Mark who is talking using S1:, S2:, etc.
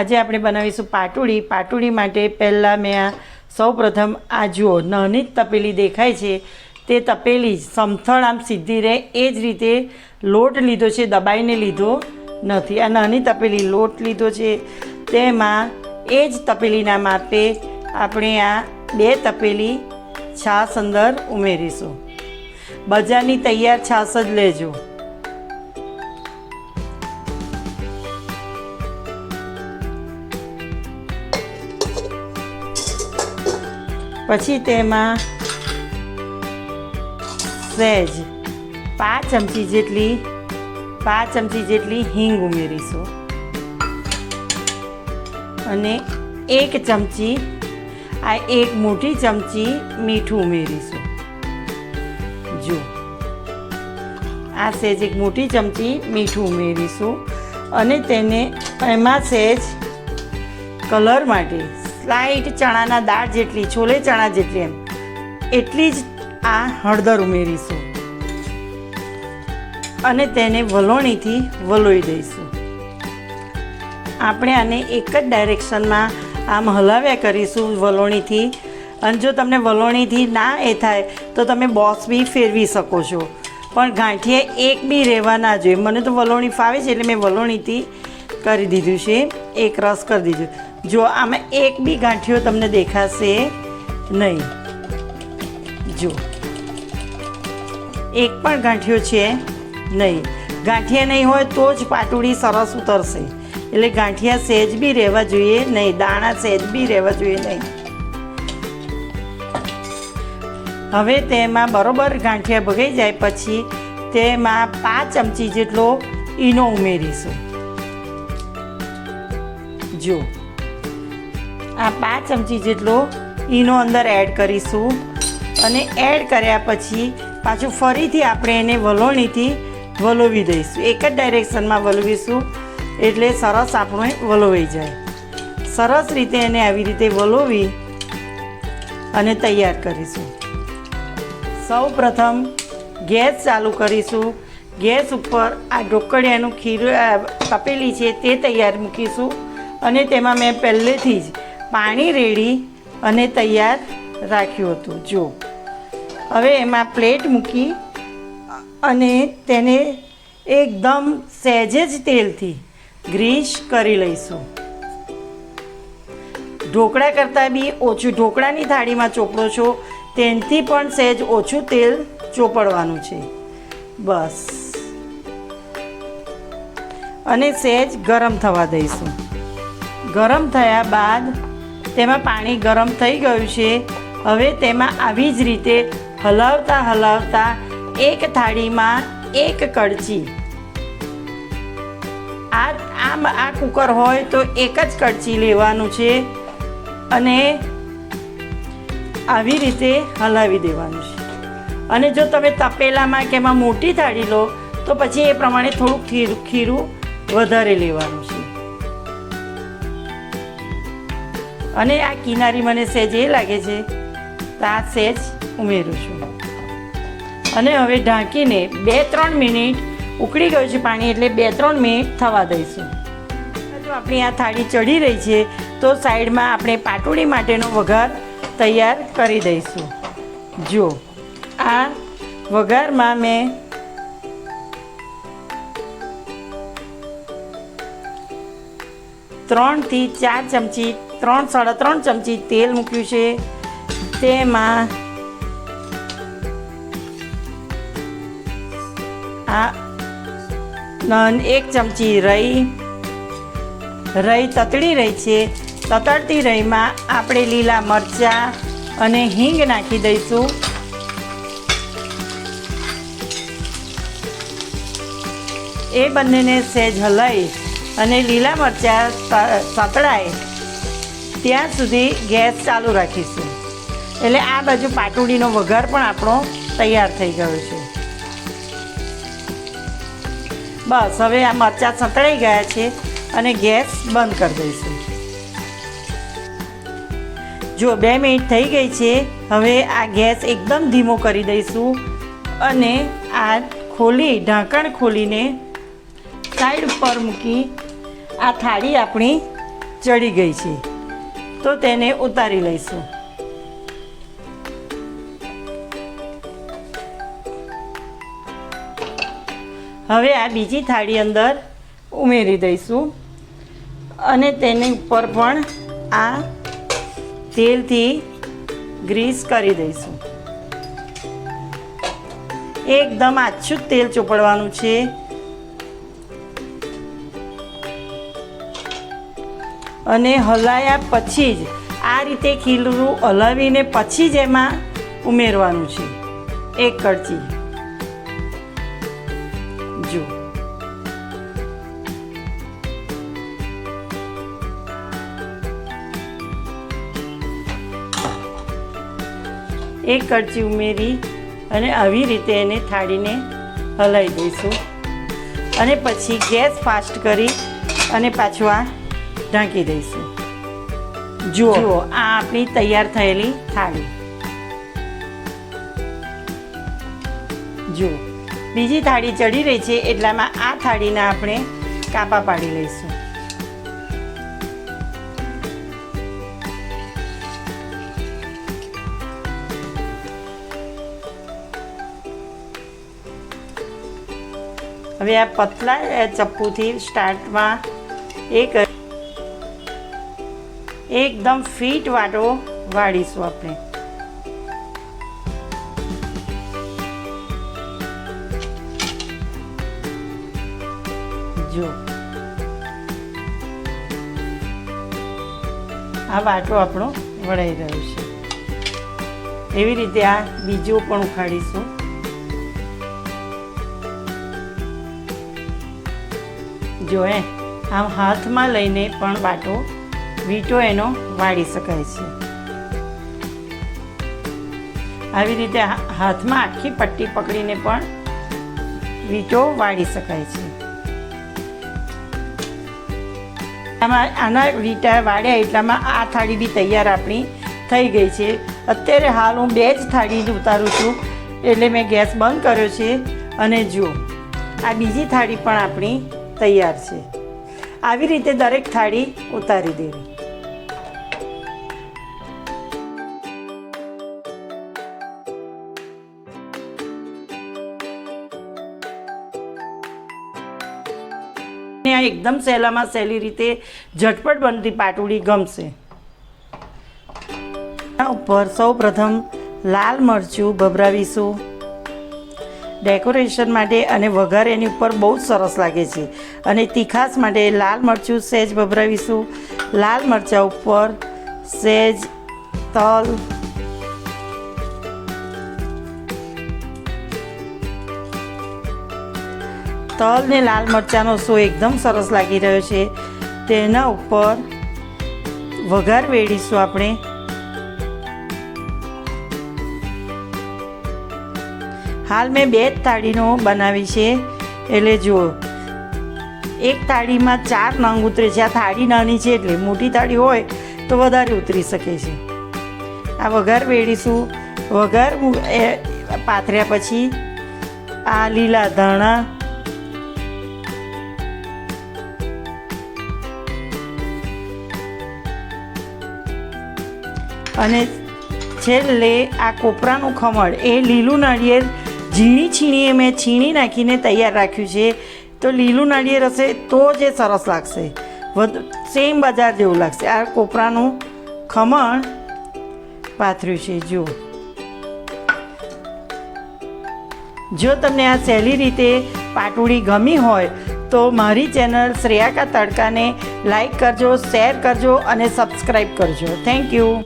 S1: આજે આપણે બનાવીશું પાટુડી. પાટુડી માટે પહેલાં મેં આ સૌપ્રથમ આ જુઓ નાની જ તપેલી દેખાય છે. તે તપેલી સમથળ આમ સીધી રહે. એ જ રીતે લોટ લીધો છે, દબાઈને લીધો નથી. આ નાની તપેલી લોટ લીધો છે. તેમાં એ જ તપેલીના માપે આપણે આ બે તપેલી છાશ અંદર ઉમેરીશું. બજારની તૈયાર છાશ જ લેજો. પછી તેમાં સહેજ પાંચ ચમચી જેટલી પાંચ ચમચી જેટલી હિંગ ઉમેરીશું અને એક ચમચી આ એક મોટી ચમચી મીઠું ઉમેરીશું જો આ સહેજ એક મોટી ચમચી મીઠું ઉમેરીશું અને તેને એમાં સહેજ કલર માટે સ્લાઇટ ચણાના દાળ જેટલી, છોલે ચણા જેટલી એમ. એટલી જ આ હળદર ઉમેરીશું. અને તેને વલોણીથી વલોઈ દઈશું. આપણે આને એક જ ડાયરેક્શનમાં આમ હલાવ્યા કરીશું વલોણીથી. અને જો તમને વલોણીથી ના એ થાય, તો તમે બોસ બી ફેરવી શકો છો. પણ ગાંઠીએ એક બી રહેવા ના જોઈએ. મને તો વલોણી ફાવે છે એટલે મેં વલોણીથી કરી દીધું છે. એક રસ કરી દીધું. જો આમાં એક બી ગાંઠિયો તમને દેખાશે નહીં. જો. એક પણ ગાંઠિયો છે નહીં. ગાંઠિયા નહીં હોય તો જ પાટુડી સરસ ઉતરશે. એટલે ગાંઠિયા સહેજ બી રહેવા જોઈએ નહીં, દાણા સહેજ બી રહેવા જોઈએ નહીં. હવે તેમાં બરોબર ગાંઠિયા ભગાઈ જાય પછી તેમાં પાંચ ચમચી જેટલો ઈનો ઉમેરીશું. જો. આ પાંચ ચમચી જેટલો ઈનો અંદર એડ કરીશું. અને એડ કર્યા પછી પાછું ફરીથી આપણે એને વલોણીથી વલોવી દઈશું. એક જ ડાયરેક્શનમાં વલવીશું એટલે સરસ આપણે વલોવાઈ જાય. સરસ રીતે એને આવી રીતે વલોવી અને તૈયાર કરીશું. સૌ પ્રથમ ગેસ ચાલુ કરીશું. ગેસ ઉપર આ ઢોકળિયાનું ખીરું કપેલી છે તે તૈયાર મૂકીશું. અને તેમાં મેં પહેલેથી જ પાણી રેડી અને તૈયાર રાખ્યું હતું. જો, હવે એમાં પ્લેટ મૂકી અને તેને એકદમ સહેજે જ તેલથી ગ્રીસ કરી લઈશું. ઢોકળા કરતાં બી ઓછું, ઢોકળાની થાળીમાં ચોપડો છો તેનાથી પણ સહેજ ઓછું તેલ ચોપડવાનું છે. બસ. અને સહેજ ગરમ થવા દઈશું. ગરમ થયા બાદ તેમાં પાણી ગરમ થઈ ગયું છે. હવે તેમાં આવી જ રીતે હલાવતા હલાવતા એક થાળીમાં એક કડચી આ આમ આ કુકર હોય તો એક જ કડચી લેવાનું છે અને આવી રીતે હલાવી દેવાનું છે. અને જો તમે તપેલામાં કે એમાં મોટી થાળી લો તો પછી એ પ્રમાણે થોડુંક ખીરું ખીરું વધારે લેવાનું છે. અને આ કિનારી મને સહેજ એ લાગે છે તો આ સહેજ ઉમેરું છું. અને હવે ઢાંકીને બે ત્રણ મિનિટ ઉકળી ગયું છે પાણી એટલે બે ત્રણ મિનિટ થવા દઈશું. જો આપણી આ થાળી ચડી રહી છે તો સાઈડમાં આપણે પાટોડી માટેનો વઘાર તૈયાર કરી દઈશું. જો આ વઘારમાં મેં ત્રણથી ચાર ચમચી, ત્રણ સાડા ત્રણ ચમચી તેલ મૂક્યું છે. તેમાં આ એક ચમચી રહી રહી તતડી રહી છે. તતડતી રહીમાં આપણે લીલા મરચાં અને હિંગ નાખી દઈશું. એ બંનેને સહેજ હલાવી અને લીલા મરચાં સતળાય ત્યાં સુધી ગેસ ચાલુ રાખીશું. એટલે આ બાજુ પાટુડીનો વઘાર પણ આપણો તૈયાર થઈ ગયો છે. બસ, હવે આ મરચાં સંતળાઈ ગયા છે અને ગેસ બંધ કરી દઈશું. જો બે મિનિટ થઈ ગઈ છે, હવે આ ગેસ એકદમ ધીમો કરી દઈશું અને આ ખોલી, ઢાંકણ ખોલીને સાઈડ ઉપર મૂકી આ થાળી આપણી ચડી ગઈ છે. તો તેને ઉતારી લઈશું. હવે આ બીજી થાળી અંદર ઉમેરી દઈશું. અને તેની ઉપર પણ આ તેલથી ગ્રીસ કરી દઈશું. એકદમ આછું તેલ ચોપડવાનું છે. અને હલાયા પછી જ આ રીતે ખીલરું હલાવીને પછી જ એમાં ઉમેરવાનું છે. એક કડચી જો એક કડચી ઉમેરી અને આવી રીતે એને થાળીને હલાવી દઈશું. અને પછી ગેસ ફાસ્ટ કરી અને પાછું આ ઢાંકી દઈશું. જુઓ. જુઓ, આ આપણી તૈયાર થયેલી થાળી. જુઓ, બીજી થાળી ચડી રહી છે, એટલામાં આ થાળીના આપણે કાપા પાડી લઈશું. હવે આ પતલા ચપ્પુથી સ્ટાર્ટમાં એક એકદમ ફીટ વાટો વાળીશું આપણે. જો. આ વાટો આપણો વળાઈ રહ્યો છે. એવી રીતે આ બીજું પણ ઉખાડીશું. જો એ આમ હાથમાં લઈને પણ વાટો વીંટો એનો વાળી શકાય છે. આવી રીતે હાથમાં આખી પટ્ટી પકડીને પણ વીંટો વાળી શકાય છે. આમાં આના વીંટા વાળ્યા એટલામાં આ થાળી બી તૈયાર આપણી થઈ ગઈ છે. અત્યારે હાલ હું બે જ થાળી જ ઉતારું છું. એટલે મેં ગેસ બંધ કર્યો છે અને જુઓ, આ બીજી થાળી પણ આપણી તૈયાર છે. આવી રીતે દરેક થાળી ઉતારી દેવી. ને આ એકદમ સહેલામાં સહેલી રીતે ઝટપટ બનતી પાટુડી ગમશે. ઉપર સૌ પ્રથમ લાલ મરચું ભભરાવીશું. ડેકોરેશન માટે અને વઘાર એની ઉપર બહુ જ સરસ લાગે છે. અને તીખાસ માટે લાલ મરચું સહેજ ભભરાવીશું. લાલ મરચાં ઉપર સહેજ તલ તલ ને લાલ મરચાંનો સો એકદમ સરસ લાગી રહ્યો છે. તેના ઉપર વઘાર વેડીશું આપણે. હાલ મેં બે જ થાળીનો બનાવી છે. એટલે જુઓ એક થાળીમાં ચાર નંગ ઉતરે છે. આ થાળી નાની છે એટલે મોટી થાળી હોય તો વધારે ઉતરી શકે છે. આ વઘાર વેડીશું. વઘાર પાથર્યા પછી આ લીલા ધાણા અને છેલ્લે આ કોપરાનું ખમણ. એ લીલું નાળિયેર ઝીણી છીણીએ મેં છીણી નાખીને તૈયાર રાખ્યું છે. તો લીલું નાળિયેર હશે તો જ એ સરસ લાગશે. વધુ સેમ બજાર જેવું લાગશે. આ કોપરાનું ખમણ પાથર્યું છે. જુઓ. જો તમને આ સહેલી રીતે પાટુડી ગમી હોય, તો મારી ચેનલ શ્રેયાકા તડકાને લાઈક કરજો, શેર કરજો અને સબસ્ક્રાઈબ કરજો. Thank you